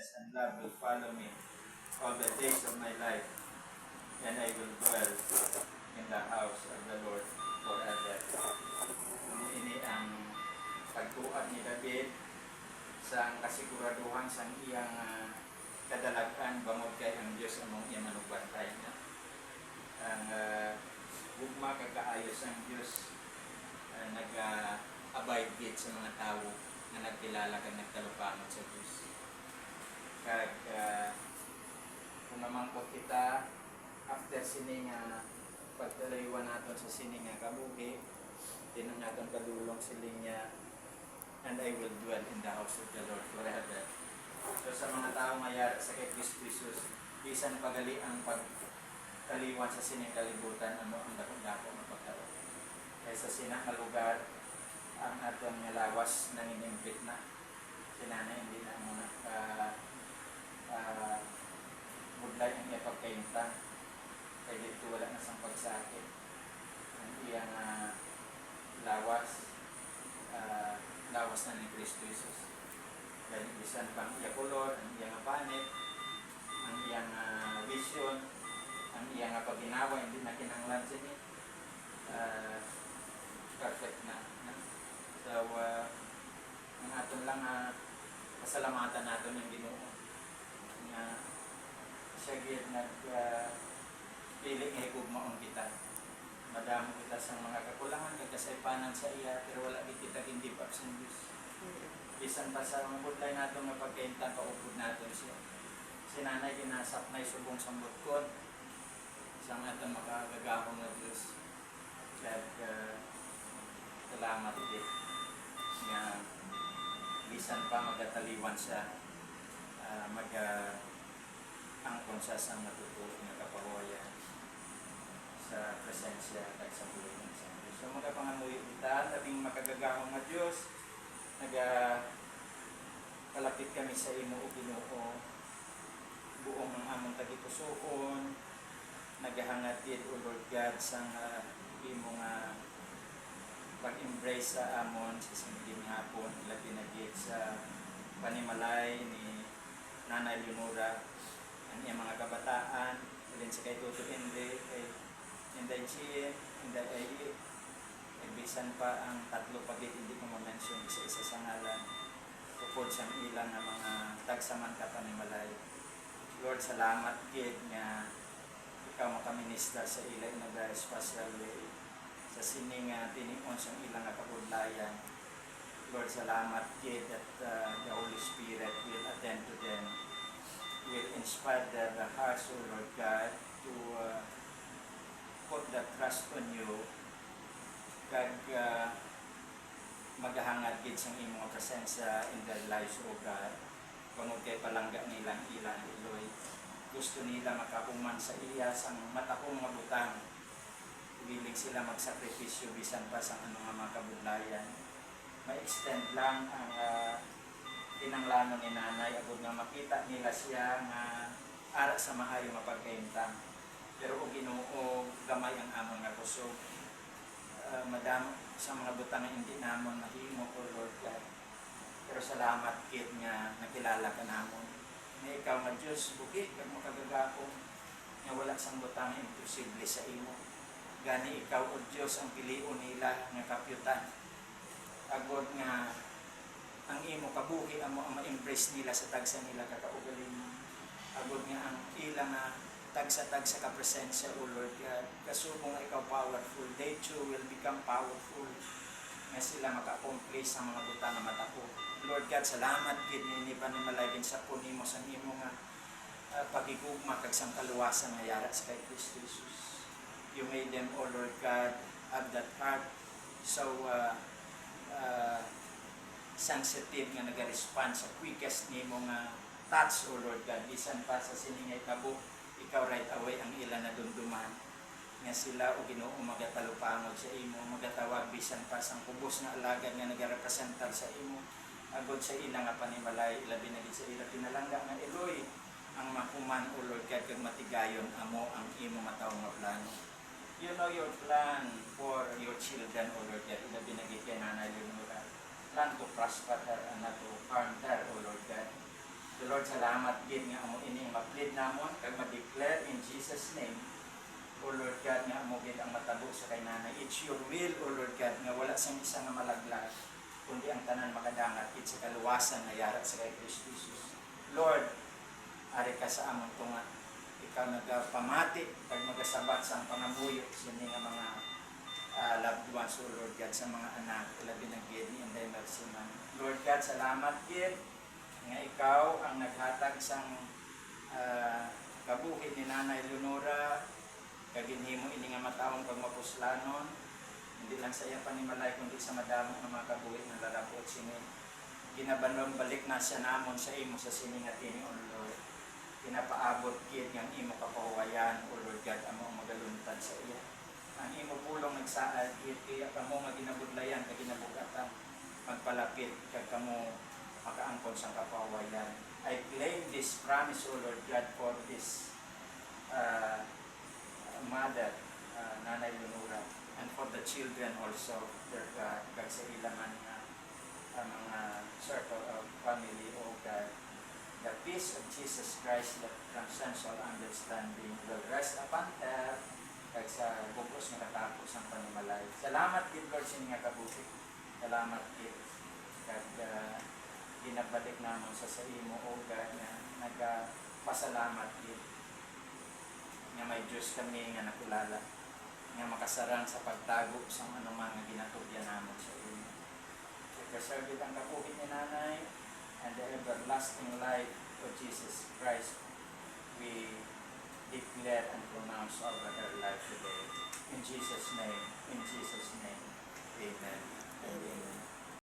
goodness and love will follow me all the days of my life, and I will dwell in the house of the Lord forever. Ini ang pagtuan ni David sa kasiguraduhan sa iyang ah, kadalagan bangod kay ang Diyos among iya manugbantay na. Ang uh, gugma kag kaayos ang Diyos uh, nag-abide gid sa mga tao na nagkilala kag nagtalupangon sa Diyos. Kag uh, kung namangkot kita after sini nga pagdaliwan naton sa sini nga kabuhi tinang naton kadulong siling niya and I will dwell in the house of the Lord forever. So sa mga tao mayar sa kay Kristo Jesus, bisan pagali ang pagkaliwan sa sining kalibutan ano ang dako-dako nga pagkaroon. Kaya sa sinang nga lugar ang aton nga lawas nangingimpit na. Sinana hindi na mo na uh, uh, budlay ang iya pagkaintang kay dito wala na sang pagsakit ang iyang ah, lawas. Ah, lawas na ni Kristo Jesus. Dahil bisan pang iya kulor ang iyang panit ang iyang ah, vision ang iyang ah, paginawa hindi na kinanglan sa niya. Ah, perfect na, so ah, ang aton lang ah, pasalamatan natin yung Ginoo siya gid nag uh, pili nga higugmaon kita. Madamo kita sa mga kakulangan kag kasaypanan sa iya pero wala gid kita hindi pa sa Dios. Bisan pa sa mga budlay nato nga pagkaintan kaupod naton siya. Si nanay ginasap na subong sambot ko. Isang aton makagagahong na Dios. Kag uh, salamat gid nga bisan pa magataliwan siya uh, mag uh, angkon siya sa matutuo nga kapawayan sa presensya at sa buhay ng Isang Diyos. So magapangamuyo kita, labing makagagahong nga Diyos, naga kalapit kami sa imo o Ginoo buong ang among tagipusoon nagahangad o Lord God sa nga imo nga pag-embrace sa amon sa simiging hapon labi na sa panimalay ni Nanay Leonora ang iyang mga kabataan alin sa kay Tuto Inde kay Inday Chien Inday Ayi bisan pa ang tatlo pagit hindi ko ma-mention isa-isa sa ngalan. Tupod sa ilang nga mga tagsaman ka panimalay Lord salamat gid nga ikaw makaminister sa ila in a very special way. Sa sining nga tinion sa ilang nga kabudlayan. Lord salamat gid that uh, the Holy Spirit will attend to them will inspire their hearts, O Lord God, to uh, put the trust on you kag uh, maghahangad gid sa imong presensya in their lives, O God. Pangod kay palangga nilang ilang iloy. Gusto nila makahuman sa iya sang matahong nga butang. Wiling sila magsakripisyo bisan pa sa mga kabudlayan. Ma-extend lang ang uh, tinanglano ni nanay. Agud nga makita nila siya nga ara sa maayo nga pagkaimtang pero og Ginoo gamay ang amon nga kusog uh, madamo sa mga butang nga hindi namon mahimo o Lord God. Pero salamat kit nga nakilala ka namon. Nga ikaw nga Dios buki kag makagagakong nga wala sang butang imposible sa imo. Gani ikaw o Dios ang pilion nila nga kapyutan agod nga ang imo kabuhi amo ang ma-embrace nila sa tagsa nila kakaugaling. Agod nga ang ila nga tagsa-tagsa ka presensya o Lord God. Kasumo nga ikaw powerful, they too will become powerful. Nga sila maka-accomplish sa mga buta na matako. Lord God, salamat gid ni panimalay din sa punimo sa imo nga uh, pagigugma kag sang kaluwasan nga yara sa kay Kristo Jesus. You made them, O Lord God, have that heart so uh, uh, sensitive nga nag-respond sa quickest nimo nga touch o Lord God. Bisan pa sa siningay kabo ikaw right away ang ila na dumduman nga sila o Ginoo magatalupangod sa imo magatawag bisan pa sang kubos nga alagad nga nagarepresentar sa imo. Agod sa ila nga panimalay labi na sa ila pinalangga nga Eloy ang mahuman o Lord God kag matigayon amo ang imo mataw nga plano. You know your plan for your children, O Lord God. Ilabi na gid kay Nanay Leonora plan to prosper her and not to harm her, O Lord God. To Lord, salamat gid nga amo ining ma-plead namon kag ma-declare in Jesus name. O Lord God, nga amo gid ang matabo sa kay nanay. It's your will, O Lord God, nga wala sang isa nga malaglag, kundi ang tanan makadangat it sa kaluwasan nga yara sa kay Kristo Jesus. Lord, ari ka sa among tunga. Ikaw nagpamati kag magasabat sa ang pangabuyo sa mga uh, loved ones, O Lord God, sa mga anak, labi ng gid ni Inday Mercy man. Lord God, salamat gid nga ikaw ang naghatag sang ah, kabuhi ni Nanay Leonora. Kaginhimo ini nga mataon kag mapuslanon. Hindi lang sa iya panimalay kundi sa madamo nga mga kabuhi nga lalabot sini. Ginabanon balik na siya namon sa imo sa sini nga tini O Lord. Pinapaabot gid nga imo kapahuwayan O Lord God amo magaluntad sa iya. Ang imo pulong nagsaad gid kaya kamo nga ginabudlayan kag ginabugatan magpalapit kag kamo makaangkon sa kapawayan. I claim this promise, O Lord God, for this uh, mother, uh, Nanay Lunura, and for the children also, their God, kag sa ilaman nga ang mga circle of family, O God. The peace of Jesus Christ that transcends all understanding will rest upon her kag sa bugos nga katapos ang panimalay. Salamat gid Lord sa nga kabuti. Salamat gid kag uh, ginabalik namon sa sa imo o God nga nagpasalamat gid nga may Diyos kami nga nakilala nga makasarang sa pagtago sa anumang nga ginatubyan namon sa imo. It ang kapuhin ni Nanay and the everlasting life of Jesus Christ we declare and pronounce over her life today. In Jesus' name, in Jesus' name, Amen. And Amen.